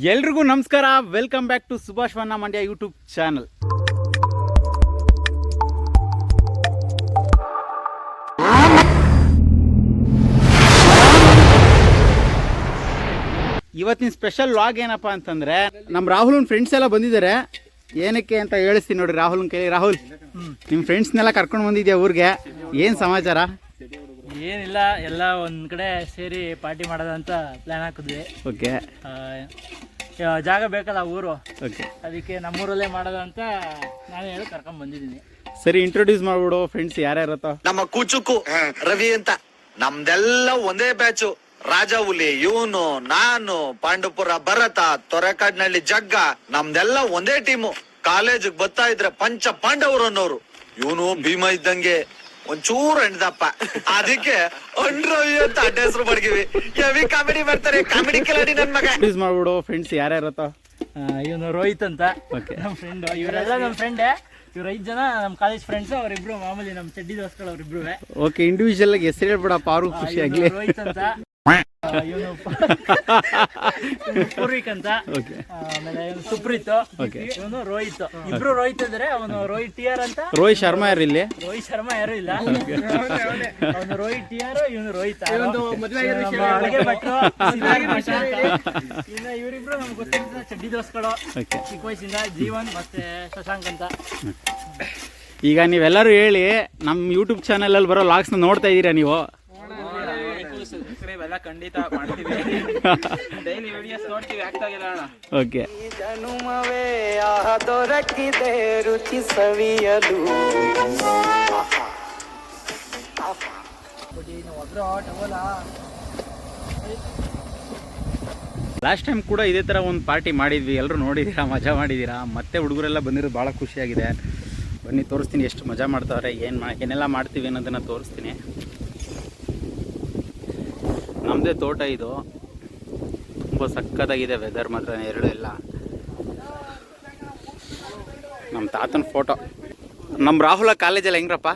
ಎಲ್ರಿಗೂ ನಮಸ್ಕಾರ. Welcome back to Subhash ವನ್ನ ಮಂಡ್ಯ ಯೂಟ್ಯೂಬ್ ಚಾನಲ್ ಇವತ್ತಿನ ಸ್ಪೆಷಲ್ ಲಾಗ್ ಏನಪ್ಪ ಅಂತಂದ್ರೆ ನಮ್ಮ ರಾಹುಲ್ ಫ್ರೆಂಡ್ಸ್ ಎಲ್ಲ ಬಂದಿದ್ದಾರೆ. ಏನಕ್ಕೆ ಅಂತ ಹೇಳಿಸ್ತೀನಿ ನೋಡಿ ರಾಹುಲ್ ಕೇಳಿ. ರಾಹುಲ್ ನಿಮ್ಮ ಫ್ರೆಂಡ್ಸ್ನೆಲ್ಲ ಕರ್ಕೊಂಡು ಬಂದಿದ್ಯಾ ಊರಿಗೆ? ಏನು ಸಮಾಚಾರ? ಏನಿಲ್ಲ ಎಲ್ಲ ಒಂದ್ ಕಡೆ ಸೇರಿ ಪಾರ್ಟಿ ಮಾಡೋದಂತ ಪ್ಲಾನ್ ಹಾಕಿದ್ವಿ. ಓಕೆ ಜಾಗ ಬೇಕಲ್ಲ ಊರು? ಓಕೆ ಅದಕ್ಕೆ ನಮ್ಮೂರಲ್ಲೇ ಮಾಡೋದಂತ ನಾನು ಹೇಳಿ ಕರ್ಕೊಂಡ್ ಬಂದಿದ್ದೀನಿ. ಸರಿ ಇಂಟ್ರೊಡ್ಯೂಸ್ ಮಾಡ್ಬಿಡು ಫ್ರೆಂಡ್ಸ್ ಯಾರ್ಯಾರತ್ತ? ನಮ್ಮ ಕುಚುಕು ರವಿ ಅಂತ. ನಮ್ದೆಲ್ಲ ಒಂದೇ ಬ್ಯಾಚು ರಾಜ ಹುಲಿ ಇವನು ನಾನು ಪಾಂಡುಪುರ ಭರತ ತೊರೆಕಾಡ್ನಳ್ಳಿ ಜಗ್ಗ ನಮ್ದೆಲ್ಲ ಒಂದೇ ಟೀಮು ಕಾಲೇಜಿಗೆ ಬರ್ತಾ ಇದ್ರೆ ಪಂಚ ಪಾಂಡವರು ಅನ್ನೋರು. ಇವನು ಭೀಮ ಇದ್ದಂಗೆ. ಒಂಚೂರು ಎಣ್ದಪ್ಪ ಅದಕ್ಕೆ ರವಿ ಅಂತ ಅಡ್ಡ ಹೆಸರು ಬಡ್ಗಿವಿ ಹೆವಿ ಕಾಮಿಡಿ ಮಾಡ್ತಾರೆ ಕಾಮಿಡಿ ಕಿಲಾಡಿ ನನ್ ಮಗ. ಯೂಸ್ ಮಾಡ್ಬಿಡು ಫ್ರೆಂಡ್ಸ್ ಯಾರ್ಯಾರತ್ತೋ. ಇವನು ರೋಹಿತ್ ಅಂತ. ಓಕೆ ನಮ್ಮ ಫ್ರೆಂಡ್ ಇವರೆಲ್ಲ ನಮ್ಮ ಫ್ರೆಂಡ್ ಇವ್ರ ಐದು ಜನ ನಮ್ಮ ಕಾಲೇಜ್ ಫ್ರೆಂಡ್ಸ್ ಅವರಿಬ್ರು ಮಾಮೂಲಿ ನಮ್ಮ ಚಡ್ಡಿ ದೋಸ್ಗಳು ಅವರಿಬ್ರು ಓಕೆ ಇಂಡಿವಿಜುವಲ್ ಆಗಿ ಹೆಸರು ಹೇಳ್ಬಿಡಪ್ಪ ಅವ್ರಿಗೂ ಖುಷಿ ಆಗ್ಲಿ. ರೋಹಿತ್ ಅಂತ. ಪೂರ್ವಿಕ್ ಅಂತ. ಓಕೆ ಆಮೇಲೆ ಸುಪ್ರೀತ್ ಇವನು ರೋಹಿತ್. ಇಬ್ರು ರೋಹಿತ್ ಇದ್ದಾರೆ ಅವನು ರೋಹಿತ್ ಟಿಯರ್ ಅಂತ. ರೋಹಿತ್ ಶರ್ಮಾ ಯಾರು ಇಲ್ಲಿ? ರೋಹಿತ್ ಶರ್ಮಾ ಯಾರು ಇಲ್ಲ. ಅವನು ರೋಹಿತ್ ಟಿ ಆರ್ ಇವನು ರೋಹಿತ್. ಅಡುಗೆ ಭಟ್ರು. ಇನ್ನ ಇವರಿಬ್ರು ನಮ್ಗೆ ಗೊತ್ತಿರ್ತದೆ ಚಡ್ಡಿ ದೋಸ್ಗಳು ಓಕೆ ಚಿಕ್ಕ ವಯಸ್ಸಿಂದ ಜೀವನ್ ಮತ್ತೆ ಶಶಾಂಕ್ ಅಂತ. ಈಗ ನೀವೆಲ್ಲರೂ ಹೇಳಿ ನಮ್ಮ ಯೂಟ್ಯೂಬ್ ಚಾನಲಲ್ಲಿ ಬರೋ ಲಾಗ್ಸ್ನ ನೋಡ್ತಾ ಇದ್ದೀರಾ ನೀವು? ಎಲ್ಲ ಖಂಡಿತ ಮಾಡ್ತೀವಿ. ಡೈಲಿ ವಿಡಿಯೋಸ್ ನೋಡ್ತೀವಿ ಆಗ್ತಾಗಿಲ್ಲ ಅಣ್ಣ. ಓಕೆ ಜನುಮವೇ ಆಹ ದೊರಕಿದೆ ರುಚಿ ಸವಿಯಲು. ಲಾಸ್ಟ್ ಟೈಮ್ ಕೂಡ ಇದೇ ಥರ ಒಂದು ಪಾರ್ಟಿ ಮಾಡಿದ್ವಿ. ಎಲ್ಲರೂ ನೋಡಿದೀರಾ ಮಜಾ ಮಾಡಿದೀರಾ? ಮತ್ತೆ ಹುಡುಗರೆಲ್ಲ ಬಂದಿರೋದು ಭಾಳ ಖುಷಿಯಾಗಿದೆ. ಬನ್ನಿ ತೋರಿಸ್ತೀನಿ ಎಷ್ಟು ಮಜಾ ಮಾಡ್ತಾವ್ರೆ ಏನು ಮಾ ಏನೆಲ್ಲ ಮಾಡ್ತೀವಿ ಅನ್ನೋದನ್ನು ತೋರಿಸ್ತೀನಿ. ನಮ್ಮದೇ ತೋಟ ಇದು. ತುಂಬ ಸಕ್ಕತ್ತಾಗಿದೆ ವೆದರ್ ಮಾತ್ರ ಎರಡು ಎಲ್ಲ. ನಮ್ಮ ತಾತನ ಫೋಟೋ ನಮ್ಮ ರಾಹುಲ ಕಾಲೇಜಲ್ಲಿ ಹೆಂಗ್ರಪ್ಪ?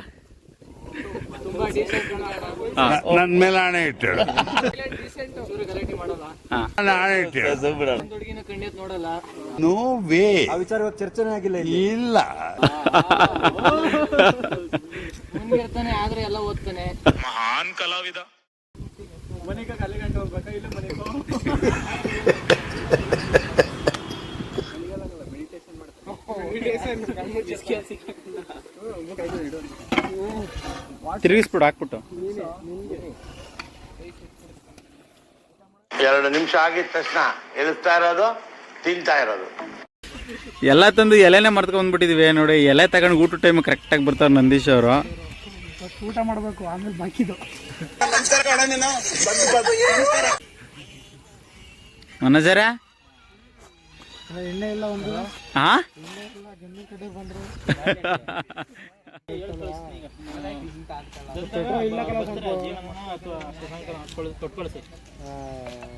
ನನ್ನ ನನ್ ಮೇಲೆ ಆಣೆ ಇಟ್ಟಳು ಆಣೆ ಇಟ್ಟಳು ಹುಡುಗಿನ ಕಣ್ಣಿತ್ ನೋಡಲ್ಲ. ನೋ ವೇ ಚರ್ಚನೆ ಆಗಿಲ್ಲ ಇಲ್ಲ. ಮುಂದೆ ಇರ್ತಾನೆ ಆದ್ರೆ ಎಲ್ಲ ಓದ್ತಾನೆ. ಮಹಾನ್ ಕಲಾವಿದ. ತಿರುಗಿಸ್ಬಿಡು ಹಾಕ್ಬಿಟ್ಟು. ಎರಡು ನಿಮಿಷ ಆಗಿದ ತಕ್ಷಣ ಎಲ್ತಾ ಇರೋದು ತಿಂತಾ ಇರೋದು. ಎಲ್ಲ ತಂದು ಎಲೆನೇ ಮರ್ತ್ಕೊಂಡ್ಬಿಟ್ಟಿದ್ವಿ ನೋಡಿ. ಎಲೆ ತಗೊಂಡು ಊಟ ಟೈಮ್ ಕರೆಕ್ಟಾಗಿ ಬರ್ತಾರೆ ನಂದೀಶ್ ಅವರು. ಊಟ ಮಾಡಬೇಕು ಆಮೇಲೆ ಬಾಕಿದು. ನಮಸ್ಕಾರ ಎಣ್ಣೆ ಇಲ್ಲ ಒಂದು. ಹಾ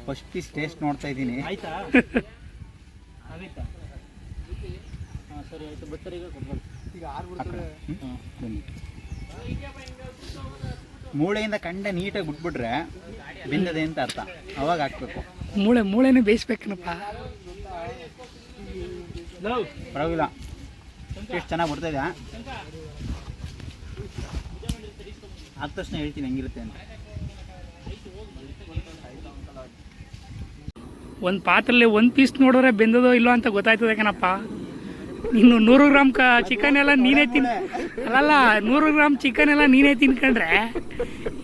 ಫಸ್ಟ್ ಪೀಸ್ ಟೇಸ್ಟ್ ನೋಡ್ತಾ ಇದ್ದೀನಿ. ಆಯ್ತಾ? ಆಗೈತಾ ಸರಿ ಆಯ್ತು. ಬರ್ತಾರೆ ಈಗ ಕೊಡ್ಬೋದು. ಈಗ ಆರು ಮೂಳೆಯಿಂದ ಕಂಡ ನೀಟಾಗಿ ಬಿಟ್ಬಿಟ್ರೆ ಬೆಂದದೆ ಅಂತ ಅರ್ಥ. ಅವಾಗ ಹಾಕ್ಬೇಕು. ಮೂಳೆ ಮೂಳೆನೇ ಬೇಯಿಸ್ಬೇಕನಪ್ಪ. ಪರವಾಗಿಲ್ಲ. ಎಷ್ಟು ಚೆನ್ನಾಗಿ ಬರ್ತಾ ಇದೆ. ಆದ ತಕ್ಷಣ ಹೇಳ್ತೀನಿ ಹೆಂಗಿರುತ್ತೆ ಅಂತ. ಒಂದು ಪಾತ್ರೆಲಿ ಒಂದು ಪೀಸ್ ನೋಡಿದ್ರೆ ಬೆಂದದೋ ಇಲ್ಲೋ ಅಂತ ಗೊತ್ತಾಯ್ತದೆ ಕಣಪ್ಪ. ಇನ್ನು ನೂರು ಗ್ರಾಮ್ ಕ ಚಿಕನ್ ಎಲ್ಲ ನೀನೇ ತಿನ್ ಅಲ್ಲಲ್ಲ ನೂರು ಗ್ರಾಮ್ ಚಿಕನ್ ಎಲ್ಲ ನೀನೇ ತಿನ್ಕೊಂಡ್ರೆ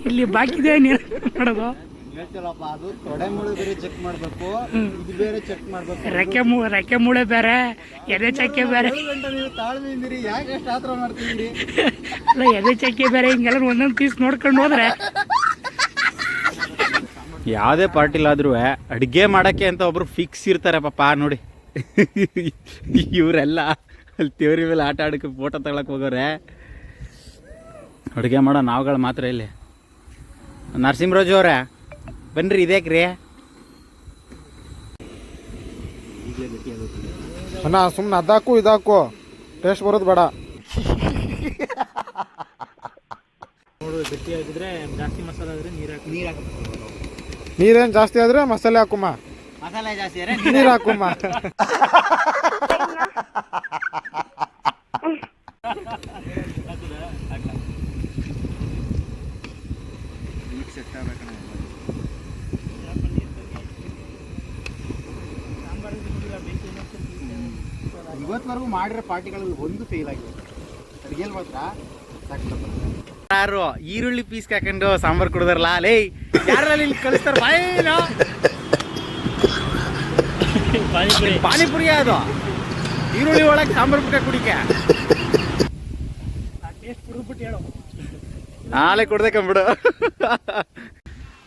ಇಲ್ಲಿ ಬಾಕಿದೆ ನೀನು ಮಾಡೋದು ಹೇಳ್ತಿಲ್ಲಪ್ಪ ಅದು ತೊಡೆ ಮೂಳೆ ಬೇರೆ ಚೆಕ್ ಮಾಡಬೇಕು ಇದು ಬೇರೆ ಚೆಕ್ ಮಾಡಬೇಕು. ರೆಕ್ಕೆ ಮೂ ರೆಕ್ಕೆ ಮೂಳೆ ಬೇರೆ ಎದೆ ಚಕ್ಕೆ ಬೇರೆ. ನೀವು ತಾಳ್ಮೆ ಇಂದಿರಿ ಯಾಕೆ ಅಷ್ಟು ಆತರ ಮಾಡ್ತಿದ್ದೀರಿ? ಅಲ್ಲ ಎದೆ ಚಕ್ಕೆ ಬೇರೆ ಹಿಂಗೆಲ್ಲ ಒಂದೊಂದು ಪೀಸ್ ನೋಡ್ಕೊಂಡು ಹೋದ್ರೆ. ಯಾವುದೇ ಪಾರ್ಟಿಲಾದ್ರೂ ಅಡುಗೆ ಮಾಡೋಕ್ಕೆ ಅಂತ ಒಬ್ರು ಫಿಕ್ಸ್ ಇರ್ತಾರೆ ಪಾಪ ನೋಡಿ. ಇವರೆಲ್ಲ ಅಲ್ಲಿ ತೇವ್ರಿ ಮೇಲೆ ಆಟ ಆಡೋಕ್ಕೆ ಫೋಟೋ ತಗೊಳಕ್ಕೆ ಹೋಗೋರೆ. ಅಡುಗೆ ಮಾಡೋ ನಾವುಗಳು ಮಾತ್ರ ಇಲ್ಲಿ. ನರಸಿಂಹರಾಜು ಅವರೇ ಬನ್ರಿ ಇದೇಕ್ರಿ ಅಣ್ಣ ಸುಮ್ಮನೆ ಅದಾಕು ಇದಾಕು. ಟೇಸ್ಟ್ ಬರೋದು ಬೇಡ. ನೋಡೋದು ಗಟ್ಟಿಯಾಗಿದ್ರೆ ಜಾಸ್ತಿ ಮಸಾಲ ಆದರೆ ನೀರು ಹಾಕಿ ನೀರು ಹಾಕಿ ನೀರೇನು ಜಾಸ್ತಿ ಆದರೆ ಮಸಾಲೆ ಹಾಕುಮ್ಮ ಮಸಾಲೆ ಜಾಸ್ತಿ ನೀರು ಹಾಕುಮ್ಮ ಇವತ್ತವರೆಗೂ ಮಾಡಿರೋ ಪಾರ್ಟಿಗಳಲ್ಲಿ ಒಂದು ಫೇಲ್ ಆಗಿದೆ. ಅಡುಗೆಯಲ್ಲಿ ಮಾತ್ರ ಯಾರು ಈರುಳ್ಳಿ ಪೀಸ್ ಹಾಕೊಂಡು ಸಾಂಬಾರ್ ಕುಡಿದ್ರಲ್ಲ ಲೇ ಯಾರಲ್ಲಿ ಅಲ್ಲಿ ಕಳಿಸ್ತಾರ? ಬಾಯಿನೋ ಪಾನಿಪುರಿ. ಪಾನಿಪುರಿ ಅದು ಈರುಳ್ಳಿ ಒಳಗೆ ಸಾಂಬಾರು ಪುಟ್ಟ ಕುಡಿಕೆ. ನಾಳೆ ನಾಳೆ ಕೊಡ್ಬೇಕಂಬಿಡು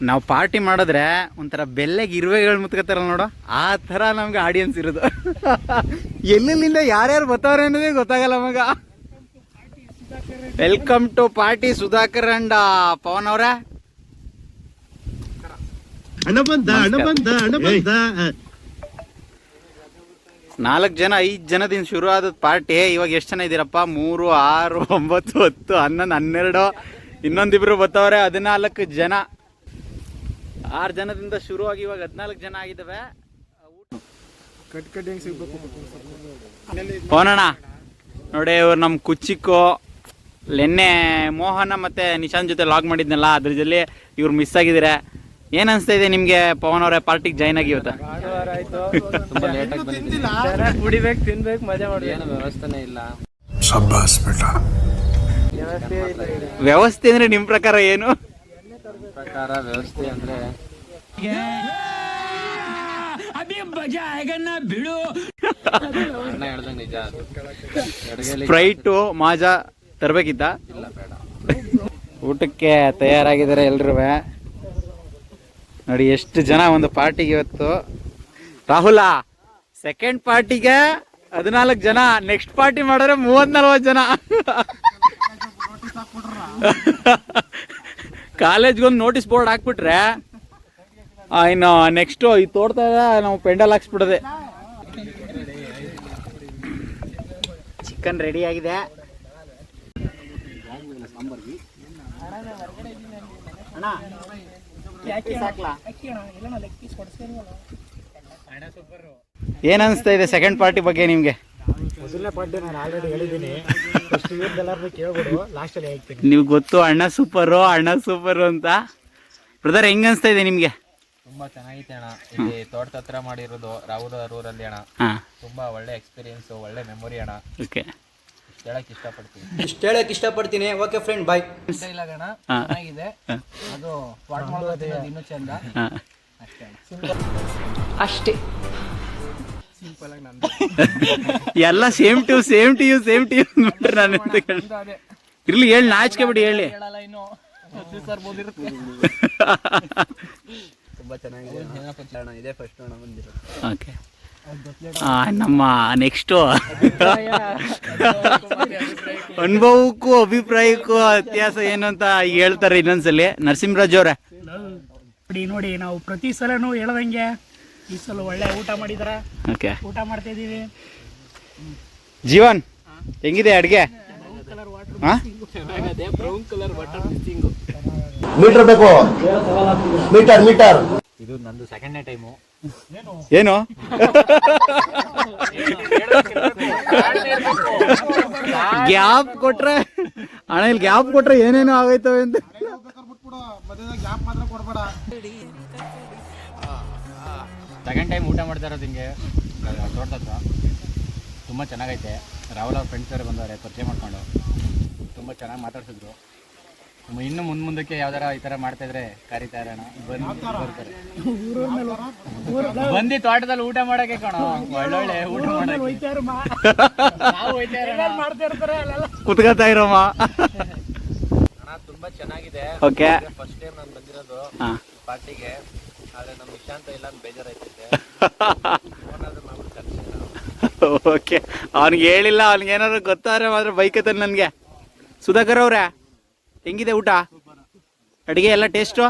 ನಾವು ಪಾರ್ಟಿ ಮಾಡಿದ್ರೆ ಒಂಥರ ಬೆಲ್ಲೆಗೆ ಇರುವೆಗಳು ಮುತ್ಕೋತಾರಲ್ಲ ನೋಡು ಆ ಥರ ನಮ್ಗೆ ಆಡಿಯನ್ಸ್ ಇರೋದು. ಎಲ್ಲೆಲ್ಲಿಂದ ಯಾರ್ಯಾರು ಬರ್ತಾವ್ರೆ ಅನ್ನೋದೇ ಗೊತ್ತಾಗಲ್ಲ ಮಗ welcome to party Sudhakar and Pavan ಅವರೇ. ಹಣ ಬಂದ ಹಣ ಬಂದ ಹಣ ಬಂದ. ನಾಲ್ಕು ಜನ, ಐದು ಜನದಿಂದ ಶುರು ಆದ ಪಾರ್ಟಿ ಇವಾಗ ಎಷ್ಟು ಜನ ಇದ್ದೀರಪ್ಪ? ಮೂರು, ಆರು, ಒಂಬತ್ತು, ಹತ್ತು, ಹನ್ನೊಂದು, ಹನ್ನೆರಡು. ಇನ್ನೊಂದಿಬ್ರು ಬರ್ತಾವ್ರೆ ಹದಿನಾಲ್ಕು ಜನ. ಆರು ಜನದಿಂದ ಶುರುವಾಗಿ ಇವಾಗ ಹದಿನಾಲ್ಕು ಜನ ಆಗಿದ್ದಾವೆ. ಹೋನಣ್ಣ ನೋಡಿ ಇವ್ರು ನಮ್ಮ ಕುಚ್ಚಿಕ್ಕು, ಲೆನ್ನೆ ಮೋಹನ ಮತ್ತು ನಿಶಾಂತ್ ಜೊತೆ ಲಾಗ್ ಮಾಡಿದ್ನಲ್ಲ ಅದ್ರ ಜೊತೆ ಇವ್ರು ಮಿಸ್ ಆಗಿದ್ದೀರಾ. ಏನು ಅನಿಸ್ತಾ ಇದೆ ನಿಮಗೆ, ಪವನ್ ಅವರೇ, ಪಾರ್ಟಿಗೆ ಜಾಯ್ನ್ ಆಗಿ ಇವತ್ತು? ಚೆನ್ನಾಗಿ ಕುಡಿಬೇಕು ತಿನ್ಬೇಕು ಮಜಾ ಮಾಡ್ಬೇಕು. ವ್ಯವಸ್ಥೆನೇ ಇಲ್ಲ. ವ್ಯವಸ್ಥೆ ಅಂದ್ರೆ ನಿಮ್ ಪ್ರಕಾರ ಏನು? ಪ್ರಕಾರ ವ್ಯವಸ್ಥೆ ಅಂದ್ರೆ? ಅಣ್ಣ ಹೇಳ್ದಂಗೆ ನಿಜ ಅದು. ಅಡುಗೆಲಿ ಸ್ಪ್ರೈಟು ಮಾಜಾ ತರ್ಬೇಕಿದ್ದ ಊಟಕ್ಕೆ ತಯಾರಾಗಿದ್ದಾರೆ ಎಲ್ರೂ ನೋಡಿ ಎಷ್ಟು ಜನ ಒಂದು ಪಾರ್ಟಿಗೆ ಇವತ್ತು ರಾಹುಲ ಸೆಕೆಂಡ್ ಪಾರ್ಟಿಗೆ ಹದಿನಾಲ್ಕು ಜನ ನೆಕ್ಸ್ಟ್ ಪಾರ್ಟಿ ಮಾಡಿದ್ರೆ ಮೂವತ್ ನಲ್ವತ್ತು ಜನ. ಕಾಲೇಜ್ಗೊಂದು ನೋಟಿಸ್ ಬೋರ್ಡ್ ಹಾಕ್ಬಿಟ್ರೆ ಇನ್ನು ನೆಕ್ಸ್ಟು ಈ ತೋಟದಾಗ ನಾವು ಪೆಂಡಲ್ ಹಾಕ್ಸ್ಬಿಡದೆ. ಚಿಕನ್ ರೆಡಿ ಆಗಿದೆ. ಏನ್ ಅನಿಸ್ತಾ ಇದೆ ಸೆಕೆಂಡ್ ಪಾರ್ಟಿ ಬಗ್ಗೆ ನಿಮ್ಗೆ? ಮೊದಲನೇ ಪಾರ್ಟಿ ನಾನು ಆಲ್ರೆಡಿ ಹೇಳಿದ್ದೀನಿ. ಫಸ್ಟ್ ಇವ್ರದ್ದೆಲ್ಲರನ್ನೂ ಕೇಳ್ಬಿಡು ಲಾಸ್ಟಲ್ಲಿ ಹೇಳ್ತೀನಿ. ನೀವು ಗೊತ್ತು ಅಣ್ಣ ಸೂಪರು ಅಣ್ಣ ಸೂಪರು ಅಂತ? ಬ್ರದರ್ ಹೆಂಗ್ ಅನಿಸ್ತಾ ಇದೆ ನಿಮ್ಗೆ? ತುಂಬಾ ಚೆನ್ನಾಗೈತೆ ಅಣ್ಣ. ಇಲ್ಲಿ ತೋಟದ ಹತ್ರ ಮಾಡಿರೋದು ರಾಹುಲ್ ರೂರಲ್ಲಿ ಅಣ್ಣ. ಹಾ. ತುಂಬಾ ಒಳ್ಳೆ ಎಕ್ಸ್ಪೀರಿಯನ್ಸ್ ಒಳ್ಳೆ ಮೆಮೊರಿ ಅಣ್ಣ. ಓಕೆ ಇಷ್ಟ್ ಹೇಳಕ್ ಇಷ್ಟಪಡ್ತೀನಿ. ಇಷ್ಟು ಹೇಳಕ್ ಇಷ್ಟಪಡ್ತೀನಿ. ಓಕೆ ಫ್ರೆಂಡ್ ಬಾಯ್ ಇಲ್ಲ ಅಣ್ಣ. ಚೆನ್ನಾಗಿದೆ. ಅದು ವಾಟ್ ಮಾಡೋದು ಇನ್ನೂ ಚಂದ. ಅಷ್ಟೇ. ಎಲ್ಲ same to same to you same to you ಅಂದ್ಬಿಟ್ರೆ ನಾನು ಎಂತ ಇರ್ಲಿ ಹೇಳಿ ನಾಚಿಕೆ ಬಿಡಿ ಹೇಳಿ. ಹೇಳಲ್ಲ ಇನ್ನು. ಸರ್ ತುಂಬಾ ಚೆನ್ನಾಗಿದೆ. ಅಣ್ಣ ಇದೇ ಫಸ್ಟ್ ಅಣ್ಣ ಬಂದಿರೋದು. ಓಕೆ ನಮ್ಮ ನೆಕ್ಸ್ಟು ಅನುಭವಕ್ಕೂ ಅಭಿಪ್ರಾಯಕ್ಕೂ ವ್ಯತ್ಯಾಸ ಏನು ಅಂತ ಹೇಳ್ತಾರೆ ಇನ್ನೊಂದ್ಸಲಿ. ನರಸಿಂಹರಾಜ್ ಅವ್ರೆ. ನೋಡಿ ನೋಡಿ ನಾವು ಪ್ರತಿ ಸಲನೂ ಹೇಳ್ದಂಗೆ ಈ ಸಲ ಒಳ್ಳೆ ಊಟ ಮಾಡಿದ್ರ. ಓಕೆ ಊಟ ಮಾಡ್ತಾ ಇದೀವಿ ಜೀವನ್ ಹೆಂಗಿದೆ ಅಡ್ಗೆ? ಮೀಟರ್ ಬೇಕು. Meter meter. ಇದು ನಂದು ಸೆಕೆಂಡ್ನೇ ಟೈಮು ಏನು? ಗ್ಯಾಪ್ ಕೊಟ್ರೆ ಅಣ್ಣ ಇಲ್ಲಿ ಗ್ಯಾಪ್ ಕೊಟ್ರೆ ಏನೇನೋ ಆಗೈತವೆ ಅಂತ. ಮಧ್ಯದಾಗ ಗ್ಯಾಪ್ ಮಾತ್ರ ಕೊಡ್ಬೇಡ. ಸೆಕೆಂಡ್ ಟೈಮ್ ಊಟ ಮಾಡ್ತಾ ಇರೋದು ಹಿಂಗೆ. ತೋಟದ ಹತ್ರ ತುಂಬ ಚೆನ್ನಾಗೈತೆ. ರಾಹುಲ್ ಅವ್ರ ಫ್ರೆಂಡ್ಸ್ ಅವ್ರು ಬಂದವ್ರೆ ಪರಿಚಯ ಮಾಡ್ಕೊಂಡು. ತುಂಬ ಚೆನ್ನಾಗಿ ಮಾತಾಡ್ಸಿದ್ರು. ಇನ್ನು ಮುಂದೆ ಮುಂದಕ್ಕೆ ಯಾವ್ದಾರ ಈ ತರ ಮಾಡ್ತಾ ಇದ್ರೆ ಕರಿತಾ ಇರೋಣ. ಬಂದು ಬರ್ತಾರೆ. ಬಂದು ತೋಟದಲ್ಲಿ ಊಟ ಮಾಡಕ್ಕೆ ಕಣ. ಒಳ್ಳೊಳ್ಳೆ ಊಟ ಮಾಡಕ್ಕೆ. ಕುತ್ಕೋತಾ ಮಾ. ತುಂಬಾ ಚೆನ್ನಾಗಿದೆ. ಓಕೆ ಫಸ್ಟ್ ಟೈಮ್ ನಾನು ಬಂದಿರೋದು ಹಾ. ಪಾರ್ಟಿಗೆ. ಆದ್ರೆ ನಮ್ಮ ವಿಶಾಂತ ಇಲ್ಲ ಅಂತ ಓಕೆ ಅವ್ನಿಗೆ ಹೇಳಿಲ್ಲ ಅವ್ನಿಗೆ ಏನಾದ್ರು ಗೊತ್ತಾದ್ರೆ ಮಾತ್ರ ಬೈಕ್ ಐತನ್ ನನಗೆ. ಸುಧಾಕರ್ ಅವ್ರೆ ಹೆಂಗಿದೆ ಊಟ? ಅಡುಗೆ ಎಲ್ಲ ಟೇಸ್ಟು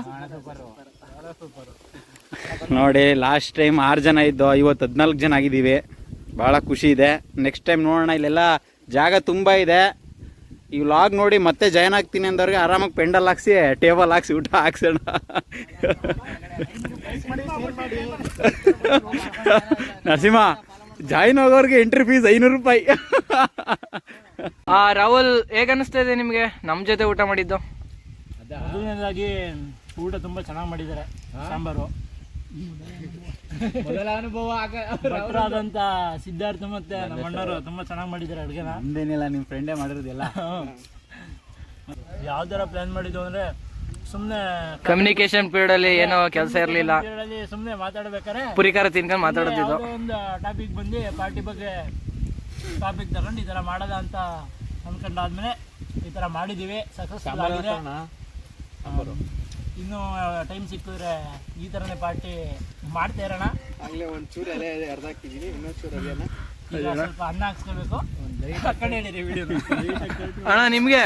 ನೋಡಿ ಲಾಸ್ಟ್ ಟೈಮ್ ಆರು ಜನ ಇದ್ದು ಇವತ್ತು ಹದಿನಾಲ್ಕು ಜನ ಆಗಿದ್ದೀವಿ. ಭಾಳ ಖುಷಿ ಇದೆ. ನೆಕ್ಸ್ಟ್ ಟೈಮ್ ನೋಡೋಣ ಇಲ್ಲೆಲ್ಲ ಜಾಗ ತುಂಬ ಇದೆ. ಈ ವ್ಲಾಗ್ ನೋಡಿ ಮತ್ತೆ ಜಾಯ್ನ್ ಆಗ್ತೀನಿ ಅಂದವ್ರಿಗೆ ಆರಾಮಾಗಿ ಪೆಂಡಲ್ ಹಾಕ್ಸಿ ಟೇಬಲ್ ಹಾಕ್ಸಿ ಊಟ ಹಾಕ್ಸೋಣ ನರಸಿಂಹ ಜಾಯ್ನ್ ಆಗೋರ್ಗೆ ಎಂಟ್ರಿ ಫೀಸ್ ಐನೂರು ರೂಪಾಯಿ. ಆ ರಾಹುಲ್ ಹೇಗ ಅನಿಸ್ತಾ ಇದೆ ನಿಮ್ಗೆ? ನಮ್ ಜೊತೆ ಊಟ ಮಾಡಿದ್ದು? ಮೊದಲನೇದಾಗಿ ಊಟ ತುಂಬಾ ಚೆನ್ನಾಗಿ ಮಾಡಿದ್ದಾರೆ ಸಾಂಬಾರು. ಮೊದಲ ಅನುಭವ ಆದಂತ ಸಿದ್ಧಾರ್ಥ ಮತ್ತೆ ನಮ್ಮ ಅಣ್ಣವರು ತುಂಬಾ ಚೆನ್ನಾಗಿ ಮಾಡಿದ್ದಾರೆ ಅಡುಗೆನ. ಅಂದೇನಿಲ್ಲ ನಿಮ್ಮ ಫ್ರೆಂಡೇ ಮಾಡಿರೋದಿಲ್ಲ. ಯಾವ ಥರ ಪ್ಲಾನ್ ಮಾಡಿದ್ದು ಅಂದ್ರೆ ಸುಮ್ಮನೆ ಕಮ್ಯುನಿಕೇಶನ್ ಪೀರಿಯಡ್ ಅಲ್ಲಿ ಏನೋ ಕೆಲಸ ಇರಲಿಲ್ಲ. ಸುಮ್ಮನೆ ಮಾತಾಡ್ಬೇಕಾರೆ ಪುರಿಕಾರ ತಿನ್ಕೊಂಡು ಮಾತಾಡೋದಿದ್ದು ಒಂದು ಟಾಪಿಕ್ ಬಂದು ಪಾರ್ಟಿ ಬಗ್ಗೆ ಟಾಪಿಕ್ ತಗೊಂಡು ಈ ಥರ ಮಾಡೋದ ಅಂತ ಅನ್ಕೊಂಡಾದ್ಮೇಲೆ ಈ ಥರ ಮಾಡಿದ್ದೀವಿ ಸಕ್ಸಸ್ ಆಗಿದೆ. ಇನ್ನೂ ಟೈಮ್ ಸಿಕ್ಕಿದ್ರೆ ಈ ಥರನೇ ಪಾರ್ಟಿ ಮಾಡ್ತಾ ಇರೋಣ. ಈಗ ಸ್ವಲ್ಪ ಅನ್ನ ಹಾಕ್ಸ್ಕೋಬೇಕು ಕಡೆ ಹೇಳಿರಿ ವಿಡಿಯೋ ಅಣ್ಣ ನಿಮಗೆ?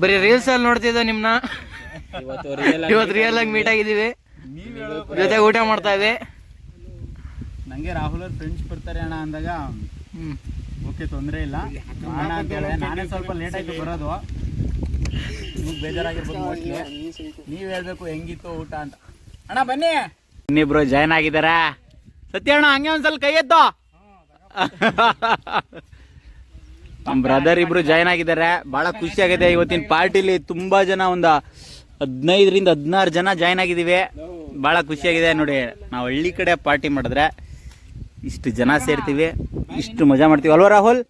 ಬರೀ ರೀಲ್ಸ್ ಅಲ್ಲಿ ನೋಡ್ತಿದ್ದ ನಿಮ್ನ? ಇವತ್ತು ರಿಯಲ್ ಆಗಿ ಮೀಟ್ ಆಗಿದೀವಿ ಜೊತೆ ಊಟ ಮಾಡ್ತಾ ಇದ್ದೆ ನಂಗೆ ರಾಹುಲ್ ಅವ್ರ ಫ್ರೆಂಡ್ಸ್ ಬರ್ತಾರೆ ಅಣ್ಣ ಅಂದಾಗ ಹ್ಮ್. ಓಕೆ ತೊಂದರೆ ಇಲ್ಲ. ಅಣ್ಣ ಅಂತ ಹೇಳಿದೆ ನಾನೇ ಸ್ವಲ್ಪ ಲೇಟ್ ಆಯ್ತು ಬರೋದು. ನಿಮ್ಗೆ ಬೇಜಾರಾಗಿರ್ಬೋದು ಮೋಸ್ಟ್ಲಿ ನೀವು ಹೇಳ್ಬೇಕು ಹೆಂಗಿತ್ತು ಊಟ ಅಂತ. ಅಣ್ಣ ಬನ್ನಿ. ಇನ್ನಿಬ್ರು ಜಾಯ್ನ್ ಆಗಿದಾರ? ಸತ್ಯ ಅಣ್ಣ ಹಂಗೆ ಒಂದ್ಸಲ ಕೈ ಎತ್ತು. ನಮ್ಮ ಬ್ರದರ್ ಇಬ್ರು ಜಾಯ್ನ್ ಆಗಿದ್ದಾರೆ ಬಹಳ ಖುಷಿ ಆಗಿದೆ. ಇವತ್ತಿನ ಪಾರ್ಟಿಲಿ ತುಂಬಾ ಜನ ಒಂದು ಹದಿನೈದರಿಂದ ಹದಿನಾರು ಜನ ಜಾಯ್ನ್ ಆಗಿದ್ದೀವಿ ಭಾಳ ಖುಷಿಯಾಗಿದೆ ನೋಡಿ ನಾವು ಹಳ್ಳಿ ಕಡೆ ಪಾರ್ಟಿ ಮಾಡಿದ್ರೆ ಇಷ್ಟು ಜನ ಸೇರ್ತೀವಿ. ಇಷ್ಟು ಮಜಾ ಮಾಡ್ತೀವಿ. ಅಲ್ವಾ ರಾಹುಲ್?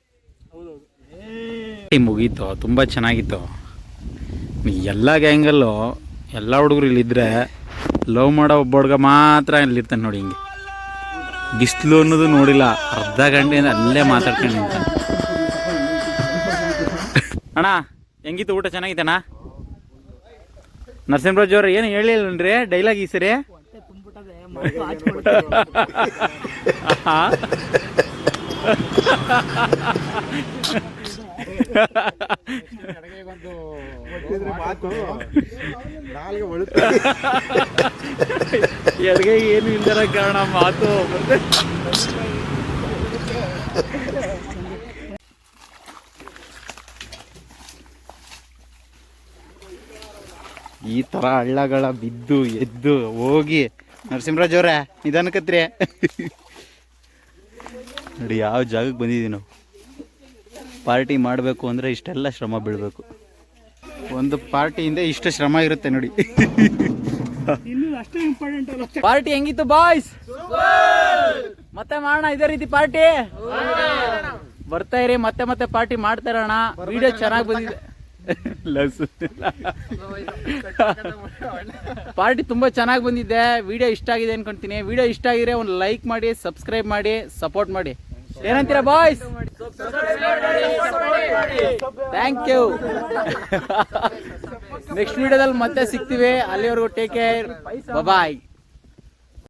ಮುಗೀತು. ತುಂಬ ಚೆನ್ನಾಗಿತ್ತು. ಎಲ್ಲ ಗ್ಯಾಂಗಲ್ಲು ಎಲ್ಲ ಹುಡುಗರು ಇಲ್ಲಿದ್ರೆ ಲವ್ ಮಾಡೋ ಒಬ್ಬ ಹುಡುಗ ಮಾತ್ರ ಇಲ್ಲಿರ್ತಾನೆ ನೋಡಿ ಹಿಂಗೆ. ಬಿಸಿಲು ಅನ್ನೋದು ನೋಡಿಲ್ಲ ಅರ್ಧ ಗಂಟೆಯಿಂದ ಅಲ್ಲೇ ಮಾತಾಡ್ಕೊಂಡು ನಿಂತಾನೆ. ಅಣ್ಣ ಹೆಂಗಿತ್ತು ಊಟ? ಚೆನ್ನಾಗಿತ್ತಣ್ಣ ನರಸಿಂಹರಾಜ್ ಅವ್ರು ಏನು ಹೇಳಿಲ್ಲನ್ರಿ ಡೈಲಾಗ್ ಈ ಸರಿ. ಎಡಗೆ ಏನು ಇಲ್ದರ ಕಾರಣ ಮಾತು ಈ ತರ ಹಳ್ಳಗಳ ಬಿದ್ದು ಎದ್ದು ಹೋಗಿ ನರಸಿಂಹರಾಜ್ ಅವರೇ ನಿಧಾನಕತ್ರಿ ನೋಡಿ, ಯಾವ ಜಾಗಕ್ಕೆ ಬಂದಿದ್ದೀವಿ ನಾವು? ಪಾರ್ಟಿ ಮಾಡಬೇಕು ಅಂದರೆ ಇಷ್ಟೆಲ್ಲ ಶ್ರಮ ಬೀಳಬೇಕು. ಒಂದು ಪಾರ್ಟಿಯಿಂದ ಇಷ್ಟು ಶ್ರಮ ಇರುತ್ತೆ ನೋಡಿ. ಇನ್ನು ಅಷ್ಟೇ ಇಂಪಾರ್ಟೆಂಟ್ ಅಲ್ಲ. ಪಾರ್ಟಿ ಹೆಂಗಿತ್ತು ಬಾಯ್ಸ್? ಮತ್ತೆ ಮಾಡೋಣ ಇದೇ ರೀತಿ ಪಾರ್ಟಿ? ಬರ್ತಾ ಇರಿ ಮತ್ತೆ ಮತ್ತೆ ಪಾರ್ಟಿ ಮಾಡ್ತಾ ಇರೋಣ. ವಿಡಿಯೋ ಚೆನ್ನಾಗಿ ಬಂದಿದೆ. ಲಸ್. ಪಾರ್ಟಿ ತುಂಬಾ ಚೆನ್ನಾಗಿ ಬಂದಿದೆ. ವಿಡಿಯೋ ಇಷ್ಟ ಆಗಿದೆ ಅನ್ಕೊಂತೀನಿ. ವಿಡಿಯೋ ಇಷ್ಟ ಆಗಿದ್ರೆ ಒಂದು ಲೈಕ್ ಮಾಡಿ ಸಬ್ಸ್ಕ್ರೈಬ್ ಮಾಡಿ ಸಪೋರ್ಟ್ ಮಾಡಿ. ಏನಂತೀರಾ ಬಾಯ್ಸ್ ಥ್ಯಾಂಕ್ ಯು ನೆಕ್ಸ್ಟ್ ವಿಡಿಯೋದಲ್ಲಿ ಮತ್ತೆ ಸಿಗ್ತೀವಿ. ಅಲ್ಲಿವರೆಗೂ ಟೇಕ್ ಕೇರ್ ಬಾಯ್